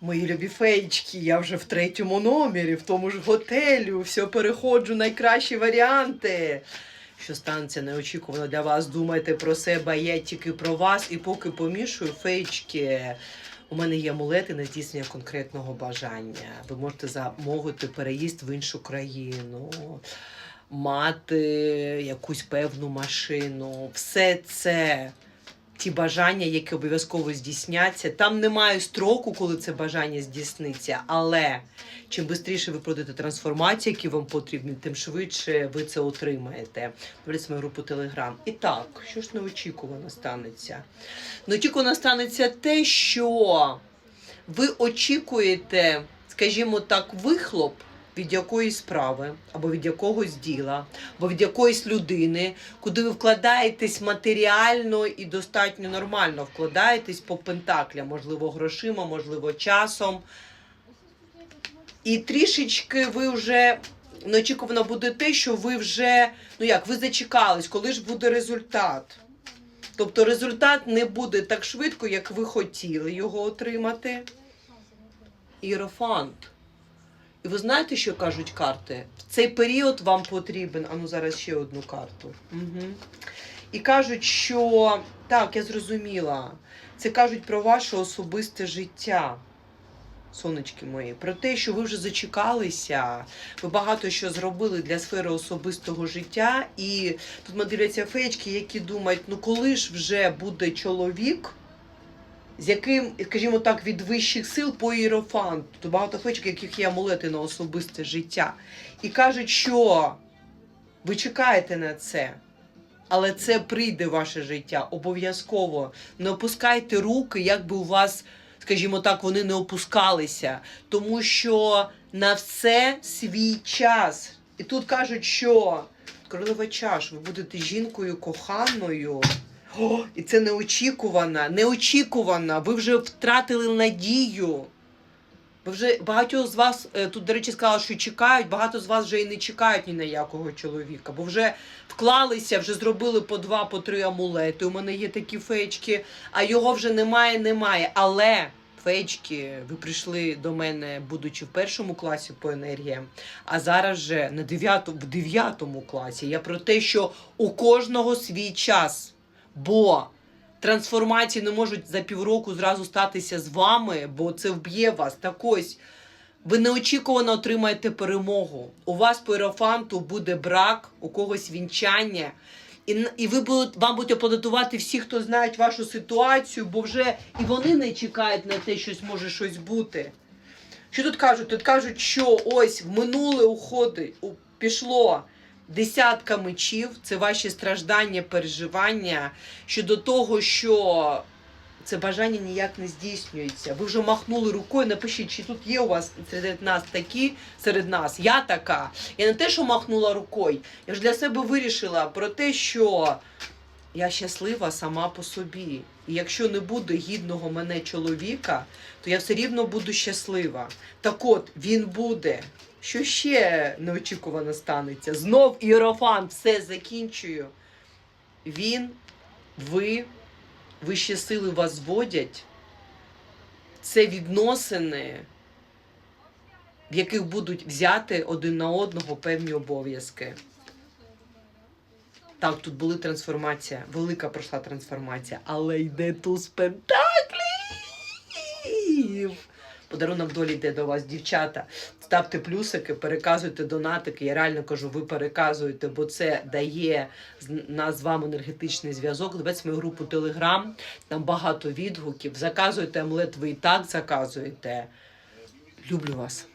Мої любі феєчки, я вже в третьому номері, в тому ж готелю, все переходжу найкращі варіанти. Що станеться неочікувано для вас, думайте про себе, я тільки про вас. І поки помішую феєчки, у мене є амулети на здійснення конкретного бажання. Ви можете замовити переїзд в іншу країну, мати якусь певну машину. Все це ті бажання, які обов'язково здійсняться. Там немає строку, коли це бажання здійсниться, але чим швидше ви пройдете трансформацію, які вам потрібні, тим швидше ви це отримаєте. Дивіться мою групу Телеграм. І так, що ж неочікувано станеться? Неочікувано станеться те, що ви очікуєте, скажімо так, вихлоп. Від якоїсь справи, або від якогось діла, або від якоїсь людини, куди ви вкладаєтесь матеріально і достатньо нормально вкладаєтесь по пентаклям, можливо, грошима, можливо, часом. І трішечки ви вже неочікувано буде те, що ви вже, ну як, ви зачекались, коли ж буде результат. Тобто результат не буде так швидко, як ви хотіли його отримати. Іерофант. І ви знаєте, що кажуть карти? В цей період вам потрібен. А ну зараз ще одну карту. Угу. І кажуть, що так, я зрозуміла. Це кажуть про ваше особисте життя. Сонечки мої, про те, що ви вже зачекалися, ви багато що зробили для сфери особистого життя, і тут ми дивляться феєчки, які думають, ну коли ж вже буде чоловік, з яким, скажімо так, від вищих сил по іерофанту. Тут багато фечок, яких є амулети на особисте життя. І кажуть, що ви чекаєте на це. Але це прийде в ваше життя обов'язково. Не опускайте руки, як би у вас, скажімо так, вони не опускалися. Тому що на все свій час. І тут кажуть, що королева чаш, ви будете жінкою коханою. О, і це неочікувано, неочікувано. Ви вже втратили надію. Ви вже багато з вас е, тут, до речі, сказали, що чекають, багато з вас вже і не чекають ні на якого чоловіка, бо вже вклалися, вже зробили по два, по три амулети. У мене є такі феєчки, а його вже немає, немає. Але феєчки, ви прийшли до мене, будучи в першому класі по енергіям, а зараз вже на дев'ятому, в дев'ятому класі. Я про те, що у кожного свій час. Бо трансформації не можуть за півроку зразу статися з вами, бо це вб'є вас. Так ось ви неочікувано отримаєте перемогу. У вас по ерофанту буде брак, у когось вінчання. І, і ви будуть, вам будуть аплодувати всі, хто знають вашу ситуацію, бо вже і вони не чекають на те, що може щось бути. Що тут кажуть? Тут кажуть, що ось в минуле уходить, пішло десятка мечів, це ваші страждання, переживання щодо того, що це бажання ніяк не здійснюється. Ви вже махнули рукою, напишіть, чи тут є у вас серед нас такі, серед нас. Я така. Я не те, що махнула рукою, я ж для себе вирішила про те, що я щаслива сама по собі. І якщо не буде гідного мене чоловіка, то я все рівно буду щаслива. Так от, він буде. Що ще неочікувано станеться? Знов іерофант, все закінчую. Він, ви, вищі сили вас зводять. Це відносини, в яких будуть взяти один на одного певні обов'язки. Так, тут були трансформація, велика пройшла трансформація, але йде туз пентаклів. Подарунок долі йде до вас, дівчата. Ставте плюсики, переказуйте донатики. Я реально кажу, ви переказуєте, бо це дає нас з вами енергетичний зв'язок. Дивіться мою групу Телеграм, там багато відгуків. Заказуйте амлет, ви і так заказуєте. Люблю вас.